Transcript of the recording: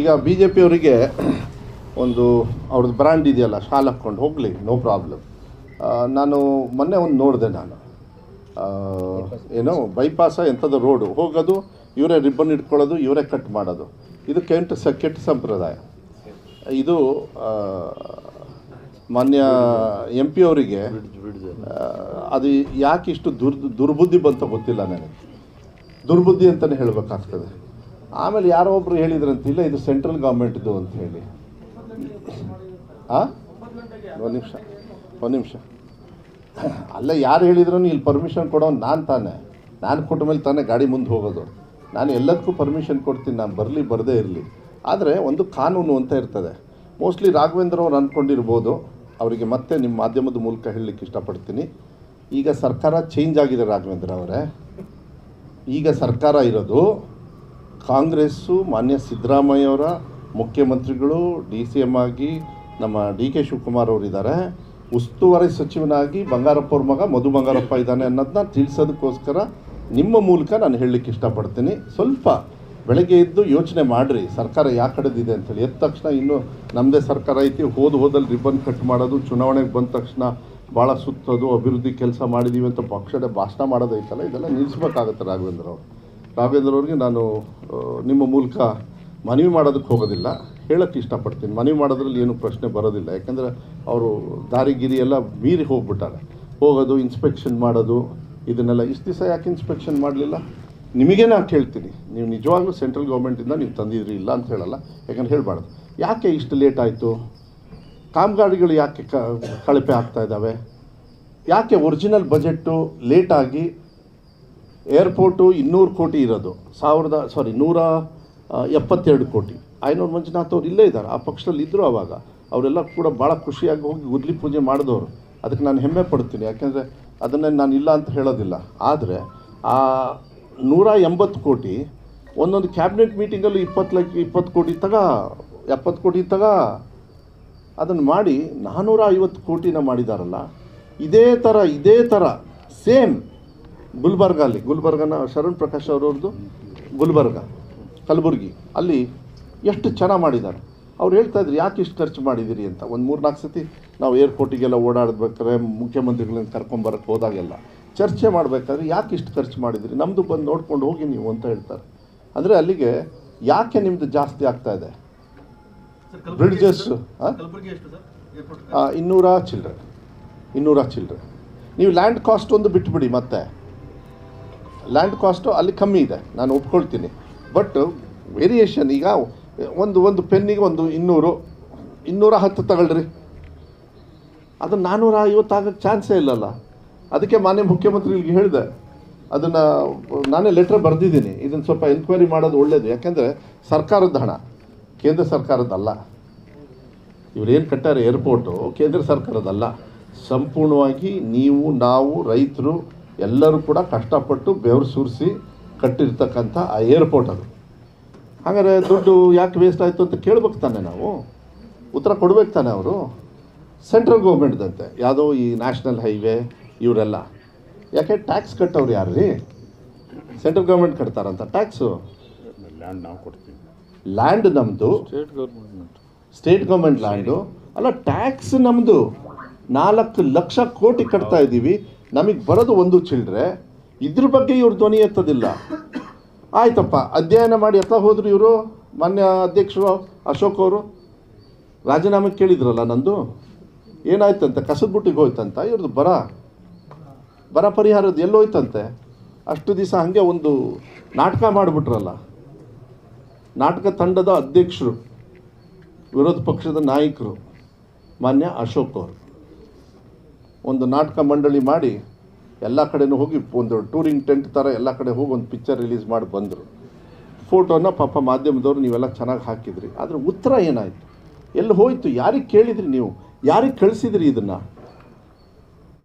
ಈಗ B J ಪಿಯವರಿಗೆ ಒಂದು ಅವ್ರದ್ದು ಬ್ರ್ಯಾಂಡ್ ಇದೆಯಲ್ಲ, ಶಾಲ್ ಹಾಕ್ಕೊಂಡು ಹೋಗಲಿ ನೋ ಪ್ರಾಬ್ಲಮ್ ನಾನು ಮೊನ್ನೆ ಒಂದು ನೋಡಿದೆ ನಾನು. ಏನೋ ಬೈಪಾಸ ಎಂಥದ್ದು ರೋಡು ಹೋಗೋದು, ಇವರೇ ರಿಬ್ಬನ್ ಇಟ್ಕೊಳ್ಳೋದು, ಇವರೇ ಕಟ್ ಮಾಡೋದು. ಇದು ಕೆಂಟ್ ಸ, ಕೆಟ್ಟ ಸಂಪ್ರದಾಯ. ಇದು ಮಾನ್ಯ ಎಂ ಪಿ ಅವರಿಗೆ ಅದು ಯಾಕೆ ಇಷ್ಟು ದುರ್ ದುರ್ಬುದ್ಧಿ ಬಂತ ಗೊತ್ತಿಲ್ಲ ನನಗೆ. ದುರ್ಬುದ್ಧಿ ಅಂತಲೇ ಹೇಳಬೇಕಾಗ್ತದೆ. ಆಮೇಲೆ ಯಾರೋ ಒಬ್ರು ಹೇಳಿದ್ರಂತ, ಇಲ್ಲ, ಇದು ಸೆಂಟ್ರಲ್ ಗೌರ್ಮೆಂಟ್ದು ಅಂತ ಹೇಳಿ. ಹಾಂ ಒಂದು ನಿಮಿಷ ಒಂದು ನಿಮಿಷ. ಅಲ್ಲ, ಯಾರು ಹೇಳಿದ್ರು ಇಲ್ಲಿ ಪರ್ಮಿಷನ್ ಕೊಡೋನು ನಾನು ತಾನೇ. ನಾನು ಕೊಟ್ಟ ಮೇಲೆ ತಾನೇ ಗಾಡಿ ಮುಂದೆ ಹೋಗೋದು. ನಾನು ಎಲ್ಲದಕ್ಕೂ ಪರ್ಮಿಷನ್ ಕೊಡ್ತೀನಿ, ನಾನು ಬರಲಿ, ಬರದೇ ಇರಲಿ. ಆದರೆ ಒಂದು ಕಾನೂನು ಅಂತ ಇರ್ತದೆ. ಮೋಸ್ಟ್ಲಿ ರಾಘವೇಂದ್ರ ಅವ್ರು ಅಂದ್ಕೊಂಡಿರ್ಬೋದು ಅವರಿಗೆ ಮತ್ತೆ ನಿಮ್ಮ ಮಾಧ್ಯಮದ ಮೂಲಕ ಹೇಳಲಿಕ್ಕೆ ಇಷ್ಟಪಡ್ತೀನಿ. ಈಗ ಸರ್ಕಾರ ಚೇಂಜ್ ಆಗಿದೆ ರಾಘವೇಂದ್ರ ಅವರೇ. ಈಗ ಸರ್ಕಾರ ಇರೋದು ಕಾಂಗ್ರೆಸ್ಸು, ಮಾನ್ಯ ಸಿದ್ದರಾಮಯ್ಯವರ ಮುಖ್ಯಮಂತ್ರಿಗಳು, ಡಿ ಸಿ ಎಂ ಆಗಿ ನಮ್ಮ ಡಿ ಕೆ ಶಿವಕುಮಾರ್ ಅವರಿದ್ದಾರೆ. ಉಸ್ತುವಾರಿ ಸಚಿವನಾಗಿ ಬಂಗಾರಪ್ಪ ಅವ್ರ ಮಗ ಮಧು ಬಂಗಾರಪ್ಪ ಇದ್ದಾನೆ ಅನ್ನೋದನ್ನ ತಿಳಿಸೋದಕ್ಕೋಸ್ಕರ ನಿಮ್ಮ ಮೂಲಕ ನಾನು ಹೇಳಲಿಕ್ಕೆ ಇಷ್ಟಪಡ್ತೀನಿ. ಸ್ವಲ್ಪ ಬೆಳಗ್ಗೆ ಎದ್ದು ಯೋಚನೆ ಮಾಡಿರಿ, ಸರ್ಕಾರ ಯಾವ ಕಡೆದಿದೆ ಅಂತೇಳಿ ಎದ್ದ ತಕ್ಷಣ ಇನ್ನು ನಮ್ಮದೇ ಸರ್ಕಾರ ಐತಿ, ಹೋದ ಹೋದಲ್ಲಿ ರಿಬ್ಬನ್ ಕಟ್ ಮಾಡೋದು, ಚುನಾವಣೆಗೆ ಬಂದ ತಕ್ಷಣ ಭಾಳ ಸುತ್ತೋದು, ಅಭಿವೃದ್ಧಿ ಕೆಲಸ ಮಾಡಿದ್ದೀವಿ ಅಂತ ಪಕ್ಷದ ಭಾಷಣ ಮಾಡೋದೈತಲ್ಲ, ಇದೆಲ್ಲ ನಿಲ್ಲಿಸ್ಬೇಕಾಗತ್ತೆ ರಾಘವೇಂದ್ರ ಅವರು. ರಾಘವೇಂದ್ರ ಅವ್ರಿಗೆ ನಾನು ನಿಮ್ಮ ಮೂಲಕ ಮನವಿ ಮಾಡೋದಕ್ಕೆ ಹೋಗೋದಿಲ್ಲ. ಹೇಳೋಕ್ಕೆ ಇಷ್ಟಪಡ್ತೀನಿ. ಮನವಿ ಮಾಡೋದ್ರಲ್ಲಿ ಏನು ಪ್ರಶ್ನೆ ಬರೋದಿಲ್ಲ. ಯಾಕಂದರೆ ಅವರು ದಾರಿಗಿರಿ ಎಲ್ಲ ಮೀರಿ ಹೋಗ್ಬಿಟ್ಟಾರೆ. ಹೋಗೋದು ಇನ್ಸ್ಪೆಕ್ಷನ್ ಮಾಡೋದು, ಇದನ್ನೆಲ್ಲ ಇಷ್ಟು ದಿವಸ ಯಾಕೆ ಇನ್ಸ್ಪೆಕ್ಷನ್ ಮಾಡಲಿಲ್ಲ? ನಿಮಗೆ ನಾನು ಕೇಳ್ತೀನಿ. ನೀವು ನಿಜವಾಗ್ಲೂ ಸೆಂಟ್ರಲ್ ಗೌರ್ಮೆಂಟಿಂದ ನೀವು ತಂದಿದ್ರಿ, ಇಲ್ಲ ಅಂತ ಹೇಳಲ್ಲ. ಯಾಕಂದ್ರೆ ಹೇಳಬಾರ್ದು. ಯಾಕೆ ಇಷ್ಟು ಲೇಟ್ ಆಯಿತು? ಕಾಮಗಾರಿಗಳು ಯಾಕೆ ಕಳಪೆ ಆಗ್ತಾ ಇದ್ದಾವೆ? ಯಾಕೆ ಒರಿಜಿನಲ್ ಬಜೆಟ್ಟು ಲೇಟಾಗಿ ಏರ್ಪೋರ್ಟು ಇನ್ನೂರು ಕೋಟಿ ಇರೋದು. ಸಾವಿರದ ಸಾರಿ ನೂರ ಎಪ್ಪತ್ತೆರಡು ಕೋಟಿ. ಐನೂರು ಮಂಜುನಾಥ್ ಇಲ್ಲೇ ಇದ್ದಾರೆ. ಆ ಪಕ್ಷದಲ್ಲಿ ಇದ್ದರು ಆವಾಗ ಅವರೆಲ್ಲ ಕೂಡ ಭಾಳ ಖುಷಿಯಾಗಿ ಹೋಗಿ ಗುದ್ಲಿ ಪೂಜೆ ಮಾಡಿದವರು. ಅದಕ್ಕೆ ನಾನು ಹೆಮ್ಮೆ ಪಡ್ತೀನಿ ಯಾಕೆಂದರೆ ಅದನ್ನೇ ನಾನು ಇಲ್ಲ ಅಂತ ಹೇಳೋದಿಲ್ಲ. ಆದರೆ ಆ ನೂರ ಎಂಬತ್ತು ಕೋಟಿ ಒಂದೊಂದು ಕ್ಯಾಬಿನೆಟ್ ಮೀಟಿಂಗಲ್ಲೂ ಇಪ್ಪತ್ತು ಲಕ್ಷ, ಇಪ್ಪತ್ತು ಕೋಟಿ ತಗ, ಎಪ್ಪತ್ತು ಕೋಟಿ ತಗ ಅದನ್ನು ಮಾಡಿ ನಾನ್ನೂರ ಐವತ್ತು ಕೋಟಿನ ಮಾಡಿದಾರಲ್ಲ. ಇದೇ ಥರ ಇದೇ ಥರ, ಸೇಮ್ ಗುಲ್ಬರ್ಗಲ್ಲಿ ಗುಲ್ಬರ್ಗನ ಶರಣ್ ಪ್ರಕಾಶ್ ಅವರವ್ರದ್ದು ಗುಲ್ಬರ್ಗ ಕಲಬುರ್ಗಿ. ಅಲ್ಲಿ ಎಷ್ಟು ಚೆನ್ನಾಗಿ ಮಾಡಿದ್ದಾರೆ. ಅವ್ರು ಹೇಳ್ತಾ ಇದ್ರು ಯಾಕೆ ಇಷ್ಟು ಖರ್ಚು ಮಾಡಿದ್ದೀರಿ ಅಂತ? ಒಂದು ಮೂರು ನಾಲ್ಕು ಸತಿ ನಾವು ಏರ್ಪೋರ್ಟಿಗೆಲ್ಲ ಓಡಾಡ್ಬೇಕಾದ್ರೆ ಮುಖ್ಯಮಂತ್ರಿಗಳನ್ನ ಕರ್ಕೊಂಬರಕ್ಕೆ ಹೋದಾಗೆಲ್ಲ. ಚರ್ಚೆ ಮಾಡಬೇಕಾದ್ರೆ ಯಾಕೆ ಇಷ್ಟು ಖರ್ಚು ಮಾಡಿದಿರಿ? ನಮ್ಮದು ಬಂದು ನೋಡ್ಕೊಂಡು ಹೋಗಿ ನೀವು ಅಂತ ಹೇಳ್ತಾರೆ. ಅಂದರೆ ಅಲ್ಲಿಗೆ ಯಾಕೆ ನಿಮ್ಮದು ಜಾಸ್ತಿ ಆಗ್ತಾ ಇದೆ? ಬ್ರಿಡ್ಜಸ್ ಇನ್ನೂರ ಚಿಲ್ಲರೆ ಇನ್ನೂರ ಚಿಲ್ಲರೆ ನೀವು ಲ್ಯಾಂಡ್ ಕಾಸ್ಟ್ ಒಂದು ಬಿಟ್ಬಿಡಿ ಮತ್ತೆ. ಲ್ಯಾಂಡ್ ಕಾಸ್ಟು ಅಲ್ಲಿ ಕಮ್ಮಿ ಇದೆ. ನಾನು ಒಪ್ಕೊಳ್ತೀನಿ. ಬಟ್ ವೇರಿಯೇಷನ್ ಈಗ ಒಂದು ಒಂದು ಪೆನ್ನಿಗೆ ಒಂದು ಇನ್ನೂರು, ಇನ್ನೂರ ಹತ್ತು ತಗೊಳ್ರಿ. ಅದು ನಾನ್ನೂರ ಐವತ್ತು ಆಗೋಕ್ಕೆ ಚಾನ್ಸೇ ಇಲ್ಲಲ್ಲ. ಅದಕ್ಕೆ ಮಾನ್ಯ ಮುಖ್ಯಮಂತ್ರಿಗಳಿಗೆ ಹೇಳಿದೆ. ಅದನ್ನು ನಾನೇ ಲೆಟ್ರ್ ಬರೆದಿದ್ದೀನಿ. ಇದನ್ನು ಸ್ವಲ್ಪ ಎನ್ಕ್ವೈರಿ ಮಾಡೋದು ಒಳ್ಳೆಯದು ಯಾಕೆಂದರೆ ಸರ್ಕಾರದ ಹಣ. ಕೇಂದ್ರ ಸರ್ಕಾರದ್ದಲ್ಲ. ಇವರೇನು ಕಟ್ಟಾರೆ ಏರ್ಪೋರ್ಟು ಕೇಂದ್ರ ಸರ್ಕಾರದಲ್ಲ ಸಂಪೂರ್ಣವಾಗಿ ನೀವು, ನಾವು, ರೈತರು ಎಲ್ಲರೂ ಕೂಡ ಕಷ್ಟಪಟ್ಟು ಬೆವರು ಸುರಿಸಿ ಕಟ್ಟಿರ್ತಕ್ಕಂಥ ಆ ಏರ್ಪೋರ್ಟ್ ಅದು. ಹಾಗಾದರೆ ದುಡ್ಡು ಯಾಕೆ ವೇಸ್ಟ್ ಆಯಿತು ಅಂತ ಕೇಳ್ಬೇಕು ತಾನೆ ನಾವು. ಉತ್ತರ ಕೊಡ್ಬೇಕು ತಾನೆ ಅವರು. ಸೆಂಟ್ರಲ್ ಗೌರ್ಮೆಂಟ್ದಂತೆ ಯಾವುದೋ ಈ ನ್ಯಾಷನಲ್ ಹೈವೇ ಇವರೆಲ್ಲ. ಯಾಕೆ ಟ್ಯಾಕ್ಸ್ ಕಟ್ಟೋರು ಯಾರು ರೀ ಸೆಂಟ್ರಲ್ ಗೌರ್ಮೆಂಟ್ ಕಟ್ತಾರಂತ ಟ್ಯಾಕ್ಸು ಲ್ಯಾಂಡ್ ನಾವು ಕೊಡ್ತೀವಿ. ಲ್ಯಾಂಡ್ ನಮ್ಮದು state government state government land ಅಲ್ಲ ಟ್ಯಾಕ್ಸ್ ನಮ್ಮದು ನಾಲ್ಕು ಲಕ್ಷ ಕೋಟಿ ಕಟ್ತಾ ಇದ್ದೀವಿ. ನಮಗೆ ಬರೋದು ಒಂದು ಚಿಲ್ಡ್ರೆ, ಇದ್ರ ಬಗ್ಗೆ ಇವ್ರು ಧ್ವನಿ ಎತ್ತೋದಿಲ್ಲ. ಆಯ್ತಪ್ಪ, ಅಧ್ಯಯನ ಮಾಡಿ ಎತ್ತ ಹೋದ್ರು ಇವರು? ಮಾನ್ಯ ಅಧ್ಯಕ್ಷರು ಅಶೋಕ್ ಅವರು? ರಾಜೀನಾಮೆ ಕೇಳಿದ್ರಲ್ಲ ನಂದು? ಏನಾಯ್ತಂತೆ? ಕಸದ ಬುಟ್ಟಿಗೆ ಹೋಯ್ತಂತ? ಇವ್ರದ್ದು ಬರ ಬರ ಪರಿಹಾರದ ಎಲ್ಲೋಯ್ತಂತೆ ಅಷ್ಟು ದಿವಸ ಹಾಗೆ ಒಂದು ನಾಟಕ ಮಾಡಿಬಿಟ್ರಲ್ಲ. ನಾಟಕ ತಂಡದ ಅಧ್ಯಕ್ಷರು, ವಿರೋಧ ಪಕ್ಷದ ನಾಯಕರು, ಮಾನ್ಯ ಅಶೋಕ್ ಅವರು. ಒಂದು ನಾಟಕ ಮಂಡಳಿ ಮಾಡಿ ಎಲ್ಲ ಕಡೆನೂ ಹೋಗಿ ಒಂದು ಟೂರಿಂಗ್ ಟೆಂಟ್ ಥರ ಎಲ್ಲ ಕಡೆ ಹೋಗಿ ಒಂದು ಪಿಕ್ಚರ್ ರಿಲೀಸ್ ಮಾಡಿ ಬಂದರು. ಫೋಟೋನ ಪಾಪ ಮಾಧ್ಯಮದವರು ನೀವೆಲ್ಲ ಚೆನ್ನಾಗಿ ಹಾಕಿದ್ರಿ. ಆದರೆ ಉತ್ತರ ಏನಾಯಿತು? ಎಲ್ಲಿ ಹೋಯಿತು? ಯಾರಿಗೆ ಕೇಳಿದ್ರಿ ನೀವು? ಯಾರಿಗೆ ಕಳಿಸಿದ್ರಿ ಇದನ್ನು?